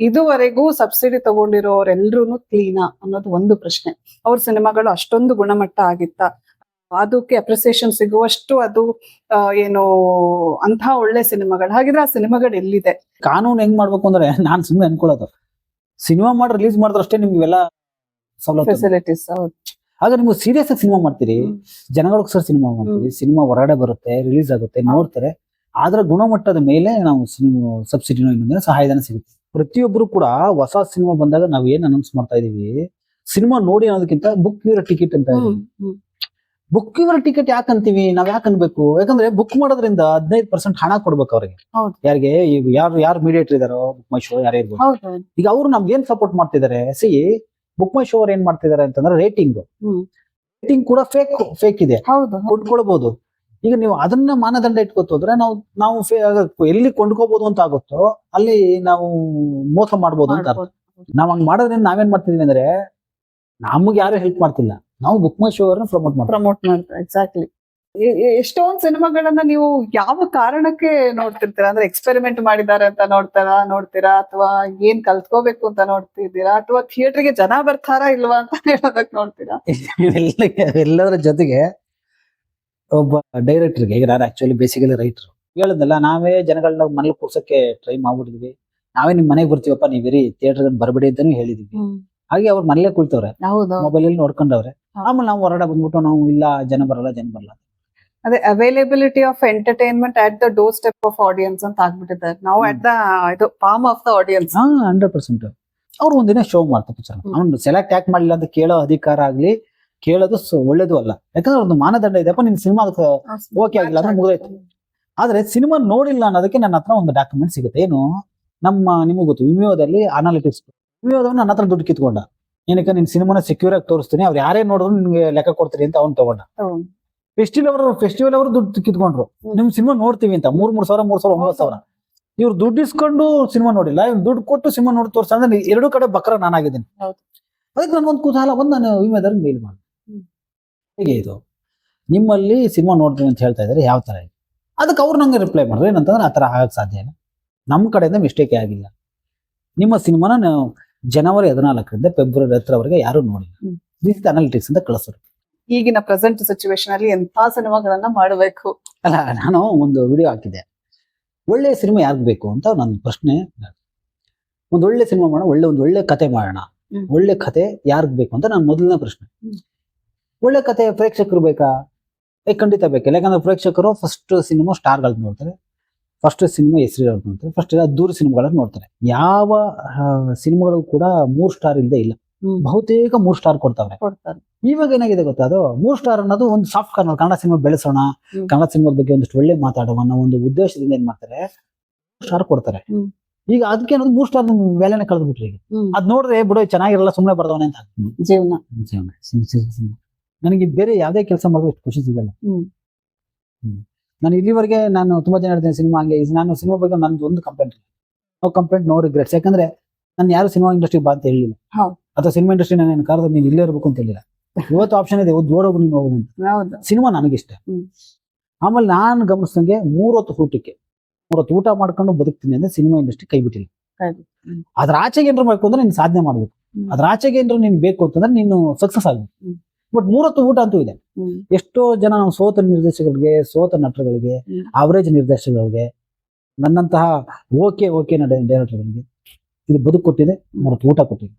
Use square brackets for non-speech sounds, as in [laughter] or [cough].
ಇದುವರೆಗೂ ಸಬ್ಸಿಡಿ ತಗೊಂಡಿರೋರೆಲ್ರೂ ಕ್ಲೀನಾ ಅನ್ನೋದು ಒಂದು ಪ್ರಶ್ನೆ. ಅವ್ರ ಸಿನಿಮಾಗಳು ಅಷ್ಟೊಂದು ಗುಣಮಟ್ಟ ಆಗಿತ್ತ. ಅದಕ್ಕೆ ಅಪ್ರಿಸಿಯೇಷನ್ ಸಿಗುವಷ್ಟು ಅದು ಏನು ಅಂತ ಒಳ್ಳೆ ಸಿನಿಮಾಗಳು. ಹಾಗಿದ್ರೆ ಆ ಸಿನಿಮಾಗಳು ಎಲ್ಲಿದೆ? ಕಾನೂನು ಹೆಂಗ್ ಮಾಡ್ಬೇಕು ಅಂದ್ರೆ ನಾನ್ ಸುಮ್ಮನೆ ಅನ್ಕೊಳ್ಳೋದು. ಸಿನಿಮಾ ಮಾಡಿ ರಿಲೀಸ್ ಮಾಡಿದ್ರಷ್ಟೇ ನಿಮ್ಗೆಲ್ಲ ಫೆಸಿಲಿಟೀಸ್ ಆದ್ರೆ ನೀವು ಸೀರಿಯಸ್ ಆಗಿ ಸಿನಿಮಾ ಮಾಡ್ತೀರಿ? ಜನಗಳಿಗೆ ಸರ್ ಸಿನಿಮಾ ಮಾಡ್ತೀವಿ ಸಿನಿಮಾ ಹೊರಗಡೆ ಬರುತ್ತೆ ರಿಲೀಸ್ ಆಗುತ್ತೆ ನೋಡ್ತಾರೆ. ಆದ್ರೆ ಗುಣಮಟ್ಟದ ಮೇಲೆ ನಾವು ಸಿನಿಮಾ ಸಬ್ಸಿಡಿನೋ ಇನ್ನೊಂದಿನ ಸಹಾಯಧನ ಸಿಗುತ್ತೆ. ಪ್ರತಿಯೊಬ್ರು ಕೂಡ ಹೊಸ ಸಿನಿಮಾ ಬಂದಾಗ ನಾವ್ ಏನ್ ಅನೌನ್ಸ್ ಮಾಡ್ತಾ ಇದೀವಿ? ಸಿನಿಮಾ ನೋಡಿ ಅನ್ನೋದಕ್ಕಿಂತ ಬುಕ್ ಯುವರ್ ಟಿಕೆಟ್ ಅಂತ ಬುಕ್ ಯುವರ್ ಟಿಕೆಟ್ ಯಾಕೆ ಅಂತೀವಿ? ನಾವ್ ಯಾಕೆ ಅನ್ಬೇಕು? ಯಾಕಂದ್ರೆ ಬುಕ್ ಮಾಡೋದ್ರಿಂದ ಹದಿನೈದು ಪರ್ಸೆಂಟ್ ಹಣ ಕೊಡ್ಬೇಕು ಅವ್ರಿಗೆ. ಯಾರಿಗೆ? ಯಾರು ಯಾರು ಮೀಡಿಯೇಟರ್ ಇದಾರೋ ಬುಕ್ ಮೈ ಶೋ ಯಾರೇ ಇರ್ಬೋದು. ಈಗ ಅವ್ರು ನಮ್ಗೆ ಏನ್ ಸಪೋರ್ಟ್ ಮಾಡ್ತಿದ್ದಾರೆ ಸಿ ಬುಕ್ ಮೈ ಶೋ ಅವ್ರು ಏನ್ ಮಾಡ್ತಿದ್ದಾರೆ ಅಂತಂದ್ರೆ ರೇಟಿಂಗ್ ರೇಟಿಂಗ್ ಕೂಡ ಫೇಕ್ ಫೇಕ್ ಇದೆ. ಹೌದು ಕೊಂಡ್ಕೊಳ್ಬಹುದು ಈಗ ನೀವು ಅದನ್ನ ಮಾನದಂಡ ಇಟ್ಕೋತೋದ್ರೆ ನಾವು ನಾವು ಎಲ್ಲಿ ಕೊಂಡ್ಕೋಬಹುದು ಅಂತ ಆಗುತ್ತೋ ಅಲ್ಲಿ ನಾವು ಮೋಸ ಮಾಡ್ಬೋದು ಅಂತ ಅರ್ಥ. ನಾವ್ ಹಂಗ್ ಮಾಡೋದ್ರಿಂದ ನಾವೇನ್ ಮಾಡ್ತಿದೀವಿ ಅಂದ್ರೆ ನಮ್ಗೆ ಯಾರು ಹೆಲ್ಪ್ ಮಾಡ್ತಿಲ್ಲ. ನಾವು ಬುಕ್ ಮೈ ಶೋ ಅವ್ರನ್ನ ಪ್ರಮೋಟ್ ಮಾಡ್ತೀವಿ. ಪ್ರಮೋಟ್ ಮಾಡ್ತಾರೆ ಎಕ್ಸಾಕ್ಟ್ಲಿ ಎಷ್ಟೊಂದ್ ಸಿನಿಮಾಗಳನ್ನ ನೀವು ಯಾವ ಕಾರಣಕ್ಕೆ ನೋಡ್ತಿರ್ತೀರಾ? ಅಂದ್ರೆ ಎಕ್ಸ್ಪೆರಿಮೆಂಟ್ ಮಾಡಿದ್ದಾರೆ ಅಂತ ನೋಡ್ತಾರಾ ನೋಡ್ತೀರಾ? ಅಥವಾ ಏನ್ ಕಲ್ತ್ಕೋಬೇಕು ಅಂತ ನೋಡ್ತಿದ್ದೀರಾ? ಅಥವಾ ಥಿಯೇಟರ್ಗೆ ಜನ ಬರ್ತಾರಾ ಇಲ್ವಾ ಅಂತ ಹೇಳೋದಕ್ ನೋಡ್ತೀರಾ? [laughs] ಎಲ್ಲ ಎಲ್ಲದರ ಜೊತೆಗೆ ಒಬ್ಬ ಡೈರೆಕ್ಟರ್ಗೆ ಈಗ ನಾನು ಆಕ್ಚುಲಿ ಬೇಸಿಕಲಿ ರೈಟರ್ ಹೇಳಿದ್ನಲ್ಲ ನಾವೇ ಜನಗಳನ್ನ ಮನೇಲಿ ಕೂರ್ಸಕ್ಕೆ ಟ್ರೈ ಮಾಡ್ಬಿಟ್ಟಿದ್ವಿ. ನಾವೇ ನಿಮ್ ಮನೆಗೆ ಬರ್ತೀವಪ್ಪ ನೀವ್ ಬರೀ ಥಿಯೇಟರ್ ಬರಬೇಡಿ ಅಂತಾನು ಹೇಳಿದ್ವಿ. ಹಾಗೆ ಅವ್ರು ಮನೇಲೆ ಕುಳ್ತವ್ರೆ. ಮೊಬೈಲ್ ಅಲ್ಲಿ ನೋಡ್ಕೊಂಡವ್ರೆ. ಆಮೇಲೆ ನಾವು ಹೊರಡ ಬಂದ್ಬಿಟ್ಟು ನಾವು ಇಲ್ಲ ಜನ ಬರಲ್ಲ ಜನ ಬರಲ್ಲ ಅದೇ availability of entertainment at the door step of audience ಅಂತ ಆಗ್ಬಿಟ್ಟಿದ್ದಾರೆ. ನಾವು ಅಟ್ ದ ಇದು palm of the audience hundred percent ಅವ್ರು ಒಂದಿನ ಶೋ ಮಾಡ್ತಾರೆ ಪಿಕ್ಚರ್. ಅವ್ನು ಸೆಲೆಕ್ಟ್ ಯಾಕೆ ಮಾಡಲಿಲ್ಲ ಅಂತ ಕೇಳೋ ಅಧಿಕಾರ ಆಗ್ಲಿ ಕೇಳೋದು ಒಳ್ಳೇದು ಅಲ್ಲ. ಯಾಕಂದ್ರೆ ಒಂದು ಮಾನದಂಡ ಇದೆಪ್ಪ ನಿನ್ ಸಿನಿಮಾ ಓಕೆ ಆಗಿಲ್ಲ ಅಂದ್ರೆ ಮುಗಿದೋಯ್ತು. ಆದ್ರೆ ಸಿನಿಮಾ ನೋಡಿಲ್ಲ ಅನ್ನೋದಕ್ಕೆ ನನ್ನ ಹತ್ರ ಒಂದು ಡಾಕ್ಯುಮೆಂಟ್ ಸಿಗುತ್ತೆ. ಏನು? ನಮ್ಮ ನಿಮಗೆ ಗೊತ್ತು ವಿಮಿಯೋದಲ್ಲಿ ಅನಾಲಿಟಿಕ್ಸ್ ವಿಮಿಯೋದವನ್ನ ನನ್ನ ಹತ್ರ ದುಡ್ಡು ಕಿತ್ಕೊಂಡ. ಏನಕ್ಕೆ? ನಿನ್ ಸಿನಿಮಾನ ಸೆಕ್ಯೂರ್ ಆಗಿ ತೋರಿಸ್ತೀನಿ. ಅವ್ರು ಯಾರೇ ನೋಡಿದ್ರು ನಿಮ್ಗೆ ಲೆಕ್ಕ ಕೊಡ್ತೀರಿ ಅಂತ ಅವ್ನು ತಗೊಂಡ. ಫೆಸ್ಟಿವಲ್ ಅವರು ಫೆಸ್ಟಿವಲ್ ಅವರು ದುಡ್ಡು ಕಿತ್ಕೊಂಡ್ರು. ನಿಮ್ ಸಿನಿಮಾ ನೋಡ್ತೀವಿ ಅಂತ. ಮೂರ್ ಮೂರ್ ಸಾವಿರ ಮೂರ್ ಸಾವಿರ ಒಂಬತ್ತು ಸಾವಿರ. ಇವ್ರು ದುಡ್ಡು ಇಸ್ಕೊಂಡು ಸಿನಿಮಾ ನೋಡಿಲ್ಲ. ಇವ್ರು ದುಡ್ಡು ಕೊಟ್ಟು ಸಿನಿಮಾ ನೋಡಿ ತೋರ್ಸ ಅಂದ್ರೆ ಎರಡು ಕಡೆ ಬಕ್ರ ನಾನಾಗಿದ್ದೀನಿ. ಅದಕ್ಕೆ ನನ್ಗೊಂದು ಕುತೂಹಲ ಬಂದು ನಾನು ವಿಮೆದವ್ರಿಗೆ ಮೇಲ್ ಮಾಡಿ ಹ್ಮ್. ಹೇಗೆ ಇದು? ನಿಮ್ಮಲ್ಲಿ ಸಿನಿಮಾ ನೋಡ್ತೀನಿ ಅಂತ ಹೇಳ್ತಾ ಇದ್ದಾರೆ ಯಾವ ತರ ಇದೆ? ಅದಕ್ಕೆ ಅವ್ರು ನಂಗೆ ರಿಪ್ಲೈ ಮಾಡಿದ್ರೆ ಏನಂತಂದ್ರೆ ಆ ಥರ ಆಗೋಕ್ಕೆ ಸಾಧ್ಯ ಇಲ್ಲ. ನಮ್ಮ ಕಡೆಯಿಂದ ಮಿಸ್ಟೇಕೇ ಆಗಿಲ್ಲ. ನಿಮ್ಮ ಸಿನಿಮಾನ ನಾವು ಜನವರಿ ಹದಿನಾಲ್ಕರಿಂದ ಫೆಬ್ರವರಿ ಹತ್ತರವರೆಗೆ ಯಾರು ನೋಡಿಲ್ಲ. ದಿಸ್ ಇಸ್ ಅನಾಲಿಟಿಕ್ಸ್ ಅಂತ ಕಳಿಸೋರು ಈಗಿನ ಪ್ರೆಸೆಂಟ್ ಸಿಚುವೇಶನ್ ಅಲ್ಲಿ ಎಂಥ ಸಿನಿಮಾಗಳನ್ನ ಮಾಡಬೇಕು? ಅಲ್ಲ ನಾನು ಒಂದು ವಿಡಿಯೋ ಹಾಕಿದೆ. ಒಳ್ಳೆ ಸಿನಿಮಾ ಯಾರಿಗ್ ಬೇಕು ಅಂತ ನನ್ನ ಪ್ರಶ್ನೆ ಒಂದು ಒಳ್ಳೆ ಸಿನಿಮಾ ಮಾಡೋಣ ಒಳ್ಳೆ ಒಂದು ಒಳ್ಳೆ ಕತೆ ಮಾಡೋಣ. ಒಳ್ಳೆ ಕತೆ ಯಾರಿಗೆ ಬೇಕು ಅಂತ ನನ್ನ ಮೊದಲನೇ ಪ್ರಶ್ನೆ. ಒಳ್ಳೆ ಕತೆ ಪ್ರೇಕ್ಷಕರು ಬೇಕಾ? ಏ ಖಂಡಿತ ಬೇಕಿಲ್ಲ ಯಾಕಂದ್ರೆ ಪ್ರೇಕ್ಷಕರು ಫಸ್ಟ್ ಸಿನಿಮಾ ಸ್ಟಾರ್ಗಳನ್ನ ನೋಡ್ತಾರೆ. ಫಸ್ಟ್ ಸಿನಿಮಾ ಹೆಸರು ನೋಡ್ತಾರೆ. ಫಸ್ಟ್ ದೂರ ಸಿನಿಮಾಗಳನ್ನ ನೋಡ್ತಾರೆ. ಯಾವ ಸಿನಿಮಾಗಳು ಕೂಡ ಮೂರ್ ಸ್ಟಾರ್ ಇಲ್ಲದೆ ಇಲ್ಲ. ಬಹುತೇಕ ಮೂರ್ ಸ್ಟಾರ್ ಕೊಡ್ತಾವ್ರೆ. ಇವಾಗ ಏನಾಗಿದೆ ಗೊತ್ತಾ? ಅದು ಮೂರ್ ಸ್ಟಾರ್ ಅನ್ನೋದು ಒಂದು ಸಾಫ್ಟ್ ಕಾರ್ನರ್ ಕನ್ನಡ ಸಿನಿಮಾ ಬೆಳೆಸೋಣ ಕನ್ನಡ ಸಿನಿಮಾದ ಬಗ್ಗೆ ಒಂದಷ್ಟು ಒಳ್ಳೆ ಮಾತಾಡುವ ಅನ್ನೋ ಒಂದು ಉದ್ದೇಶದಿಂದ ಏನ್ ಮಾಡ್ತಾರೆ? ಸ್ಟಾರ್ ಕೊಡ್ತಾರೆ. ಈಗ ಅದಕ್ಕೆ ಅನ್ನೋದು ಮೂರ್ ಸ್ಟಾರ್ ಬೆಲೆನೆ ಕಳೆದ್ಬಿಟ್ರಿ ಈಗ. ಅದ್ ನೋಡಿದ್ರೆ ಬಿಡೋ ಚೆನ್ನಾಗಿರಲ್ಲ ಸುಮ್ಮನೆ ಬರ್ದವನೆ ಅಂತ. ಜೀವನ. ಜೀವನ. ನನಗೆ ಬೇರೆ ಯಾವುದೇ ಕೆಲಸ ಮಾಡೋದು ಅಷ್ಟು ಖುಷಿ ಸಿಗಲ್ಲ. ನಾನು ಇಲ್ಲಿವರೆಗೆ ನಾನು ತುಂಬಾ ಜನ ಹೇಳ್ತೇನೆ ಸಿನಿಮಾ ಹಂಗೆ ಇಸ್ ನಾನು ಸಿನಿಮಾ ಬಗ್ಗೆ ನಂದು ಒಂದು complaint no complaint no regrets ಯಾಕಂದ್ರೆ ನಾನು ಯಾರು ಸಿನಿಮಾ ಇಂಡಸ್ಟ್ರಿ ಬಾ ಅಂತ ಹೇಳಿಲ್ಲ. ಅಥವಾ ಸಿನಿಮಾ ಇಂಡಸ್ಟ್ರಿ ನಾನು ಕರೆದ್ರೆ ನೀನು ಇಲ್ಲೇ ಇರಬೇಕು ಅಂತ ಹೇಳಿಲ್ಲ. ಇವತ್ತು ಆಪ್ಷನ್ ಇದೆ ಒಂದು ಓಡೋಗು ನೀನು ಹೋಗೋದು ಅಂತ. ಸಿನಿಮಾ ನನಗಿಷ್ಟ. ಆಮೇಲೆ ನಾನು ಗಮನಿಸ್ದಂಗೆ ಮೂರೊತ್ತು ಊಟಕ್ಕೆ ಮೂರೊತ್ತು ಊಟ ಮಾಡ್ಕೊಂಡು ಬದುಕ್ತೀನಿ ಅಂದ್ರೆ ಸಿನಿಮಾ ಇಂಡಸ್ಟ್ರಿ ಕೈ ಬಿಟ್ಟಿಲ್ಲ. ಅದ್ರ ಆಚೆಗೆ ಏನಾರು ಮಾಡ್ಕೊಂಡ್ರೆ ಅಂದ್ರೆ ನೀನು ಸಾಧನೆ ಮಾಡ್ಬೇಕು. ಅದ್ರ ಆಚೆಗೆ ಏನಾರು ನೀನು ಬೇಕು ಅಂತಂದ್ರೆ ನೀನು ಸಕ್ಸಸ್ ಆಗ್ಬೇಕು. ಬಟ್ ಮೂರತ್ತು ಊಟ ಅಂತೂ ಇದೆ. ಎಷ್ಟೋ ಜನ ನಾವು ಸೋತ ನಿರ್ದೇಶಕರಿಗೆ ಸೋತ ನಟರುಗಳಿಗೆ. ಅವರೇಜ್ ನಿರ್ದೇಶಕರಿಗೆ ನನ್ನಂತಹ ಓಕೆ ಓಕೆ ಡೈರೆಕ್ಟರ್ಗಳಿಗೆ ಇದು ಬದುಕು ಕೊಟ್ಟಿದೆ ಮೂರತ್ತು ಊಟ ಕೊಟ್ಟಿದೆ.